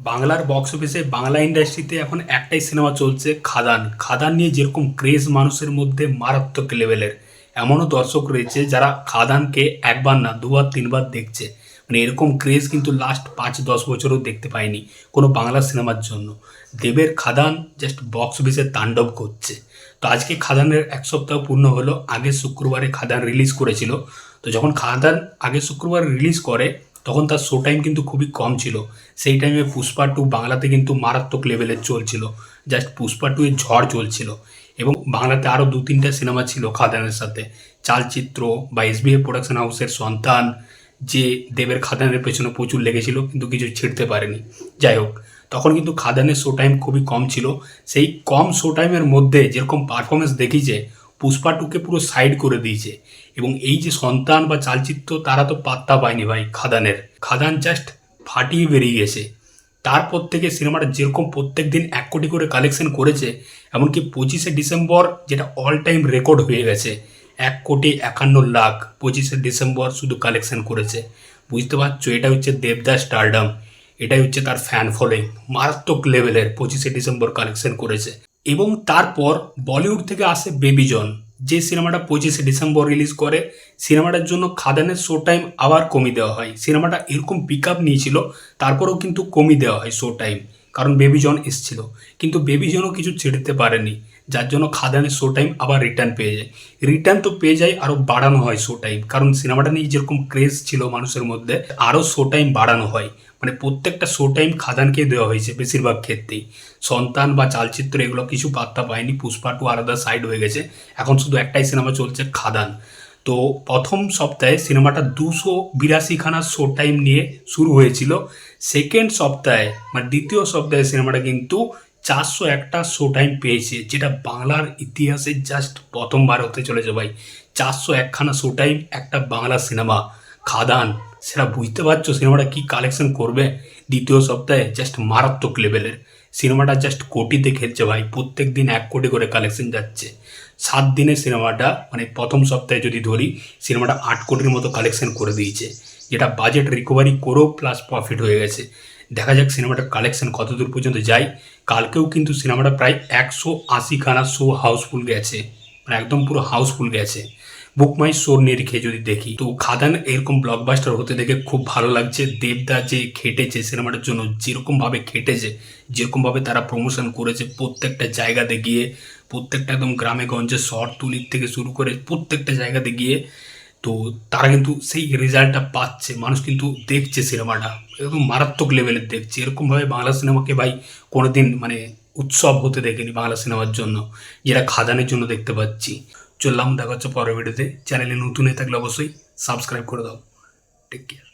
বাংলার বক্স অফিসে বাংলা ইন্ডাস্ট্রিতে এখন একটাই সিনেমা চলছে, খাদান। খাদান নিয়ে যেরকম ক্রেজ মানুষের মধ্যে মারাত্মক লেভেলের এমনও দর্শক রয়েছে যারা খাদানকে একবার না, দুবার, তিনবার দেখছে। মানে এরকম ক্রেজ কিন্তু লাস্ট পাঁচ, দশ বছরও দেখতে পায়নি কোনো বাংলা সিনেমার জন্য। দেবের খাদান জাস্ট বক্স অফিসে তাণ্ডব করছে। তো আজকে খাদানের এক সপ্তাহ পূর্ণ হলো আগের শুক্রবারে খাদান রিলিজ করেছিল। তো যখন খাদান আগের শুক্রবার রিলিজ করে তখন তার শো টাইম কিন্তু খুবই কম ছিল। সেই টাইমে পুষ্পা টু বাংলাতে কিন্তু মারাত্মক লেভেলের চলছিল। জাস্ট পুষ্পা টু এর ঝড় চলছিল। এবং বাংলাতে আরও দু তিনটা সিনেমা ছিল খাদানের সাথে। চালচিত্র বা এসবিএ প্রোডাকশন হাউসের সন্তান, যে দেবের খাদানের পেছনে প্রচুর লেগেছিল, কিন্তু কিছু ছিঁড়তে পারেনি। যাই হোক, তখন কিন্তু খাদানের শো টাইম খুবই কম ছিল। সেই কম শো টাইমের মধ্যে যেরকম পারফরমেন্স দেখিয়েছে পুষ্পা টুকে পুরো সাইড করে দিয়েছে। এবং এই যে সন্তান বা চালচিত্র, তারা তো পাত্তা পায়নি ভাই, খাদানের। খাদান জাস্ট ফাটিয়ে বেরিয়ে গেছে। তারপর থেকে সিনেমাটা যেরকম প্রত্যেক দিন এক কোটি করে কালেকশন করেছে, এমনকি পঁচিশে ডিসেম্বর যেটা অল টাইম রেকর্ড হয়ে গেছে, এক কোটি একান্ন লাখ পঁচিশে ডিসেম্বর শুধু কালেকশন করেছে। বুঝতে পারছ? এটা হচ্ছে দেবদাস স্টারডাম এটাই হচ্ছে তার ফ্যান ফলোয়িং মারাত্মক লেভেলের পঁচিশে ডিসেম্বর কালেকশন করেছে। এবং তারপর বলিউড থেকে আসে বেবিজন যে সিনেমাটা পঁচিশে ডিসেম্বর রিলিজ করে। সিনেমাটার জন্য খাদানের শো টাইম আবার কমিয়ে দেওয়া হয়। সিনেমাটা এরকম পিক আপ নিয়েছিল, তারপরেও কিন্তু কমিয়ে দেওয়া হয় শো টাইম কারণ বেবিজন এসছিল। কিন্তু বেবিজনও কিছু ছেড়তে পারেনি। যার জন্য খাদানের শো টাইম আবার রিটার্ন পেয়ে যায়। রিটার্ন তো পেয়ে যায় আরও বাড়ানো হয় শো টাইম কারণ সিনেমাটা নিয়ে যেরকম ক্রেজ ছিল মানুষের মধ্যে আরও শো টাইম বাড়ানো হয়। মানে প্রত্যেকটা শো টাইম খাদানকে দেওয়া হয়েছে বেশিরভাগ ক্ষেত্রেই। সন্তান বা চালচিত্র এগুলো কিছু পাত্তা পায়নি, পুষ্পা টু আলাদা সাইড হয়ে গেছে। এখন শুধু একটাই সিনেমা চলছে খাদান। তো প্রথম সপ্তাহে সিনেমাটা দুশো বিরাশিখানা শো টাইম নিয়ে শুরু হয়েছিল। সেকেন্ড সপ্তাহে মানে দ্বিতীয় সপ্তাহে সিনেমাটা কিন্তু চারশো একটা শো টাইম পেয়েছে, যেটা বাংলার ইতিহাসে জাস্ট প্রথমবার হতে চলেছে ভাই। চারশো একখানা শো টাইম একটা বাংলা সিনেমা খাদান, সেটা বুঝতে পারছ সিনেমাটা কি কালেকশন করবে? দ্বিতীয় সপ্তাহে জাস্ট মারাত্মক লেভেলের সিনেমাটা জাস্ট কোটিতে খেলছে ভাই, প্রত্যেক দিন এক কোটি করে কালেকশন যাচ্ছে। সাত দিনের সিনেমাটা মানে প্রথম সপ্তাহে যদি ধরি সিনেমাটা আট কোটির মতো কালেকশন করে দিয়েছে। যেটা বাজেট রিকভারি করেও প্লাস প্রফিট হয়ে গেছে। দেখা যাক সিনেমাটার কালেকশন কত দূর পর্যন্ত যায়। কালকেও কিন্তু সিনেমাটা প্রায় একশো আশিখানা শো হাউসফুল গেছে। মানে একদম পুরো হাউসফুল গেছে। বুক মাই শোর নিরিখে যদি দেখি, তো খাদান এরকম ব্লকবাস্টার হতে দেখে খুব ভালো লাগছে। দেবদা যে খেটেছে সিনেমাটার জন্য, যেরকমভাবে খেটেছে, যেরকমভাবে তারা প্রমোশন করেছে প্রত্যেকটা জায়গাতে গিয়ে, প্রত্যেকটা একদম গ্রামে গঞ্জে শহর তুলির থেকে শুরু করে প্রত্যেকটা জায়গাতে গিয়ে তো তারা কিন্তু সেই রেজাল্টটা পাচ্ছে। মানুষ কিন্তু দেখছে সিনেমাটা। একদম মারাত্মক লেভেলের দেখছে। এরকমভাবে বাংলা সিনেমাকে ভাই কোনো দিন মানে উৎসব হতে দেখেনি বাংলা সিনেমার জন্য, যেটা খাদানের জন্য দেখতে পাচ্ছি। চললাম, দেখা হচ্ছে পরের ভিডিওতে চ্যানেলে নতুন হয়ে থাকলে অবশ্যই সাবস্ক্রাইব করে দাও। Take care